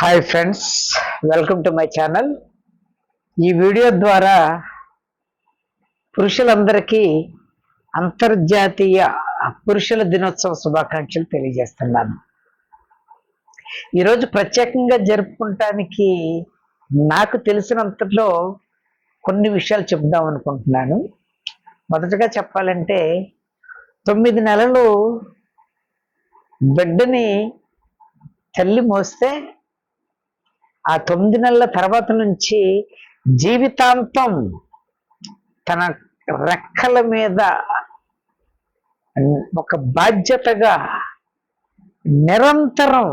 Hi friends welcome to my channel ఈ video ద్వారా పురుషులందరికీ అంతర్జాతీయ పురుషుల దినోత్సవ శుభాకాంక్షలు తెలియజేస్తున్నాను. ఈరోజు ప్రత్యేకంగా జరుపుకుంటానికి నాకు తెలిసినంతలో కొన్ని విషయాలు చెప్దాం అనుకుంటున్నాను. మొదటగా చెప్పాలంటే తొమ్మిది నెలలు బిడ్డని తల్లి మోస్తే ఆ తొమ్మిది నెలల తర్వాత నుంచి జీవితాంతం తన రెక్కల మీద ఒక బాధ్యతగా నిరంతరం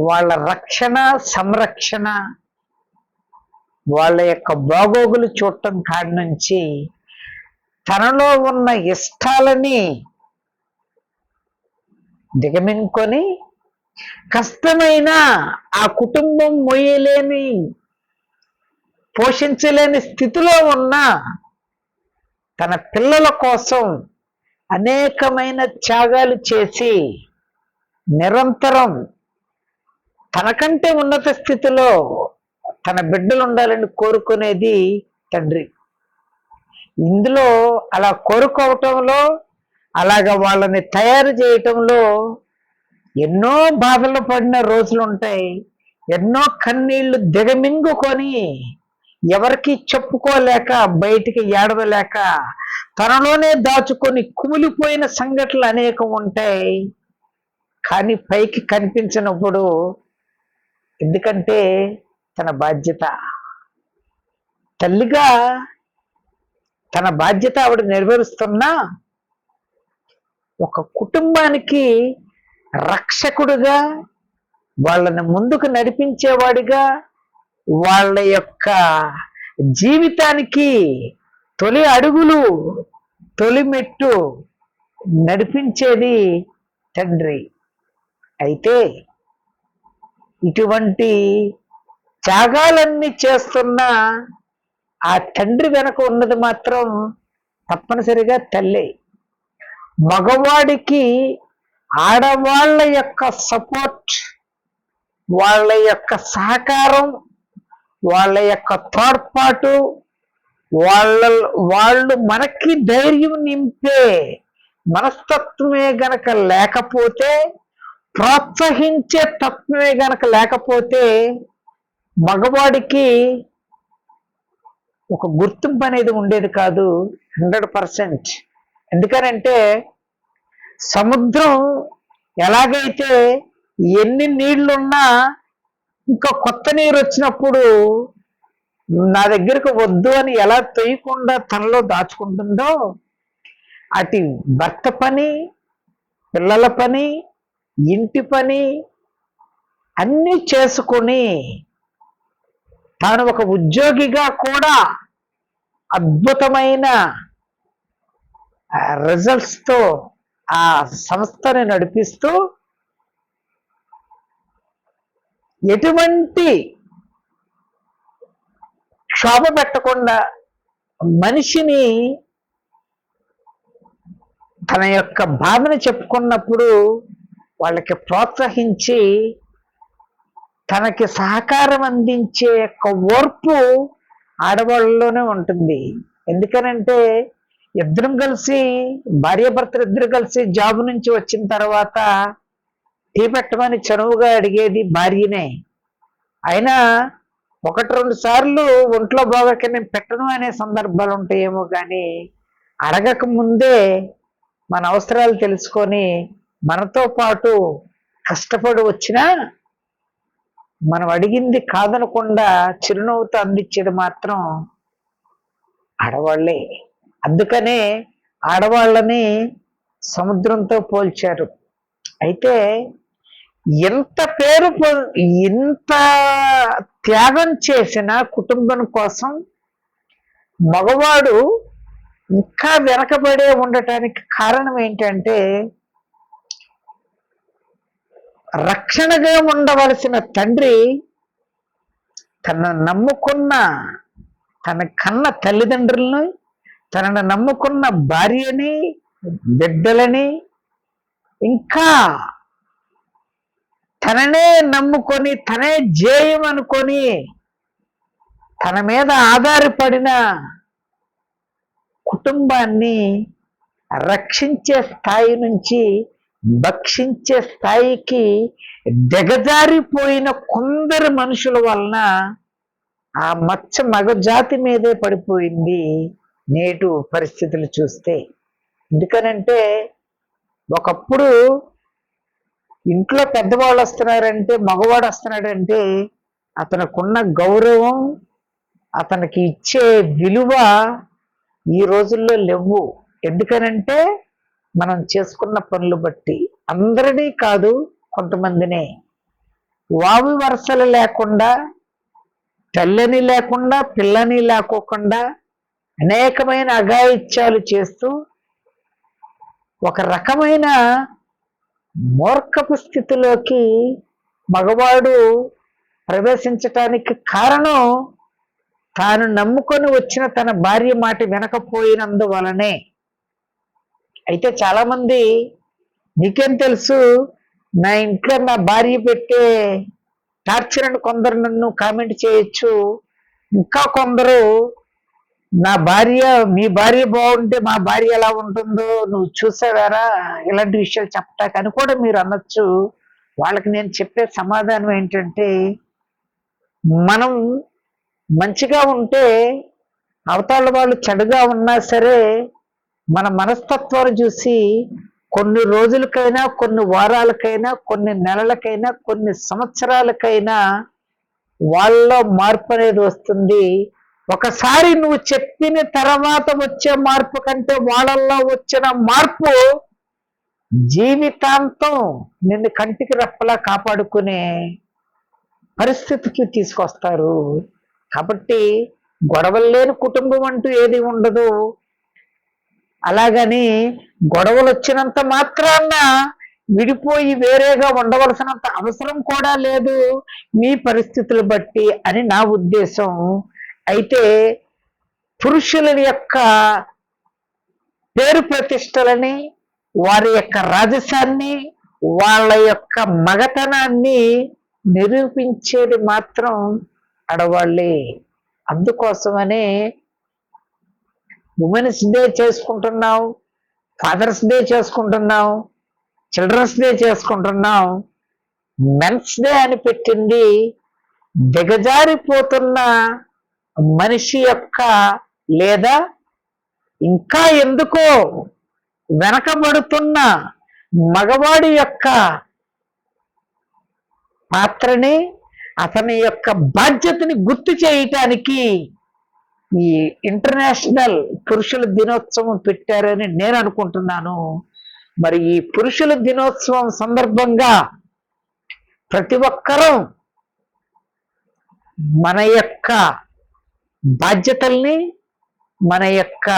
వాళ్ళ రక్షణ సంరక్షణ వాళ్ళ యొక్క బాగోగులు చూడటం కాడి నుంచి తనలో ఉన్న ఇష్టాలని దిగమింకొని కష్టమైన ఆ కుటుంబం మొయ్యలేని పోషించలేని స్థితిలో ఉన్న తన పిల్లల కోసం అనేకమైన త్యాగాలు చేసి నిరంతరం తనకంటే ఉన్నత స్థితిలో తన బిడ్డలు ఉండాలని కోరుకునేది తండ్రి. ఇందులో అలా కోరుకోవటంలో అలాగ వాళ్ళని తయారు చేయటంలో ఎన్నో బాధలు పడిన రోజులు ఉంటాయి ఎన్నో కన్నీళ్ళు దిగమింగుకొని ఎవరికి చెప్పుకోలేక బయటికి ఏడవలేక తనలోనే దాచుకొని కుమిలిపోయిన సంఘటనలు అనేకం ఉంటాయి. కానీ పైకి కనిపించినప్పుడు ఎందుకంటే తన బాధ్యత. తల్లిగా తన బాధ్యత ఆవిడ నెరవేరుస్తున్నా ఒక కుటుంబానికి రక్షకుడుగా వాళ్ళని ముందుకు నడిపించేవాడిగా వాళ్ళ యొక్క జీవితానికి తొలి అడుగులు తొలి మెట్టు నడిపించేది తండ్రి. అయితే ఇటువంటి త్యాగాలన్నీ చేస్తున్న ఆ తండ్రి వెనక ఉన్నది మాత్రం తప్పనిసరిగా తల్లి. మగవాడికి ఆడవాళ్ళ యొక్క సపోర్ట్ వాళ్ళ యొక్క సహకారం వాళ్ళ యొక్క తోడ్పాటు వాళ్ళ వాళ్ళు మనకి ధైర్యం నింపే మనస్తత్వమే గనక లేకపోతే ప్రోత్సహించే తత్వమే గనక లేకపోతే మగవాడికి ఒక గుర్తింపు అనేది ఉండేది కాదు హండ్రెడ్ పర్సెంట్ ఎందుకనంటే సముద్రం ఎలాగైతే ఎన్ని నీళ్ళున్నా ఇంకా కొత్త నీరు వచ్చినప్పుడు నా దగ్గరకు వద్దు అని ఎలా తొయ్యకుండా తనలో దాచుకుంటుందో అటు భర్త పని పిల్లల పని ఇంటి పని అన్నీ చేసుకొని తాను ఒక ఉద్యోగిగా కూడా అద్భుతమైన రిజల్ట్స్తో ఆ సంస్థని నడిపిస్తూ ఎటువంటి క్షోభ పెట్టకుండా మనిషిని తన యొక్క బాధను చెప్పుకున్నప్పుడు వాళ్ళకి ప్రోత్సహించి తనకి సహకారం అందించే యొక్క ఓర్పు ఆడవాళ్ళలోనే ఉంటుంది. ఎందుకనంటే ఇద్దరం కలిసి భార్యాభర్తలు ఇద్దరు కలిసి జాబ్ నుంచి వచ్చిన తర్వాత టీ పెట్టమని చనువుగా అడిగేది భార్యనే. అయినా ఒకటి రెండు సార్లు ఒంట్లో బాగోక నేను పెట్టను అనే సందర్భాలు ఉంటాయేమో కానీ అడగక ముందే మన అవసరాలు తెలుసుకొని మనతో పాటు కష్టపడి వచ్చినా మనం అడిగింది కాదనకుండా చిరునవ్వుతో అందించేది మాత్రం ఆడవాళ్ళే. అందుకనే ఆడవాళ్ళని సముద్రంతో పోల్చారు. అయితే ఎంత పేరు పొ- ఎంత త్యాగం చేసిన కుటుంబం కోసం మగవాడు ఇంకా వెనకబడే ఉండటానికి కారణం ఏంటంటే రక్షణగా ఉండవలసిన తండ్రి తన నమ్ముకున్న తన కన్న తల్లిదండ్రులను తనను నమ్ముకున్న భార్యని బిడ్డలని ఇంకా తననే నమ్ముకొని తనే జేయం అనుకొని తన మీద ఆధారపడిన కుటుంబాన్ని రక్షించే స్థాయి నుంచి భక్షించే స్థాయికి దిగజారిపోయిన కొందరు మనుషుల వలన ఆ మచ్చ మగజాతి మీదే పడిపోయింది. నేటు పరిస్థితులు చూస్తే. ఎందుకనంటే ఒకప్పుడు ఇంట్లో పెద్దవాళ్ళు వస్తున్నారంటే మగవాడు వస్తున్నాడంటే అతనికున్న గౌరవం అతనికి ఇచ్చే విలువ ఈ రోజుల్లో లేవు. ఎందుకనంటే మనం చేసుకున్న పనులు బట్టి అందరినీ కాదు కొంతమందినే. వావి వరుసలు లేకుండా తల్లిని లేకుండా పిల్లని లేకోకుండా అనేకమైన అఘాయిత్యాలు చేస్తూ ఒక రకమైన మూర్ఖపు స్థితిలోకి మగవాడు ప్రవేశించటానికి కారణం తాను నమ్ముకొని వచ్చిన తన భార్య మాట వినకపోయినందువలనే. అయితే చాలామంది నీకేం తెలుసు? నా ఇంట్లో నా భార్య పెట్టే టార్చర్ అని కొందరు నన్ను కామెంట్ చేయొచ్చు. ఇంకా కొందరు నా భార్య మీ భార్య బాగుంటే మా భార్య ఎలా ఉంటుందో నువ్వు చూసావారా? ఇలాంటి విషయాలు చెప్పటానికి అని కూడా మీరు అనొచ్చు. వాళ్ళకి నేను చెప్పే సమాధానం ఏంటంటే మనం మంచిగా ఉంటే అవతల వాళ్ళు చెడుగా ఉన్నా సరే మన మనస్తత్వాలు చూసి కొన్ని రోజులకైనా కొన్ని వారాలకైనా కొన్ని నెలలకైనా కొన్ని సంవత్సరాలకైనా వాళ్ళలో మార్పు అనేది వస్తుంది. ఒకసారి నువ్వు చెప్పిన తర్వాత వచ్చే మార్పు కంటే వాళ్ళల్లో వచ్చిన మార్పు జీవితాంతం నిన్ను కంటికి రెప్పలా కాపాడుకునే పరిస్థితికి తీసుకొస్తారు. కాబట్టి గొడవలు లేని కుటుంబం అంటూ ఏది ఉండదు. అలాగని గొడవలు వచ్చినంత మాత్రాన విడిపోయి వేరేగా ఉండవలసినంత అవసరం కూడా లేదు. మీ పరిస్థితులు బట్టి అని నా ఉద్దేశం. అయితే పురుషుల యొక్క పేరు ప్రతిష్టలని వారి యొక్క రాజసాన్ని వాళ్ళ యొక్క మగతనాన్ని నిరూపించేది మాత్రం ఆడవాళ్ళే. అందుకోసమనే ఉమెన్స్ డే చేసుకుంటున్నాం ఫాదర్స్ డే చేసుకుంటున్నాం చిల్డ్రన్స్ డే చేసుకుంటున్నాం మెన్స్ డే అని పెట్టింది దిగజారిపోతున్న మనిషి యొక్క లేదా ఇంకా ఎందుకో వెనకబడుతున్న మగవాడి యొక్క పాత్రని అతని యొక్క బాధ్యతని గుర్తు చేయటానికి ఈ ఇంటర్నేషనల్ పురుషుల దినోత్సవం పెట్టారని నేను అనుకుంటున్నాను. మరి ఈ పురుషుల దినోత్సవం సందర్భంగా ప్రతి ఒక్కరూ మన యొక్క బాధ్యతల్ని మన యొక్క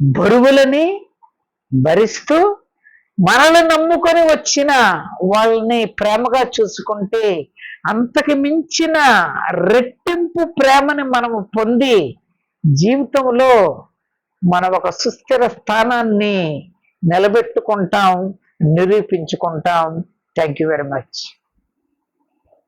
బరువులని భరిస్తూ మనల్ని నమ్ముకొని వచ్చిన వాళ్ళని ప్రేమగా చూసుకుంటే అంతకి మించిన రెట్టింపు ప్రేమని మనము పొంది జీవితంలో మన ఒక సుస్థిర స్థానాన్ని నిలబెట్టుకుంటాం నిరూపించుకుంటాం. Thank you very much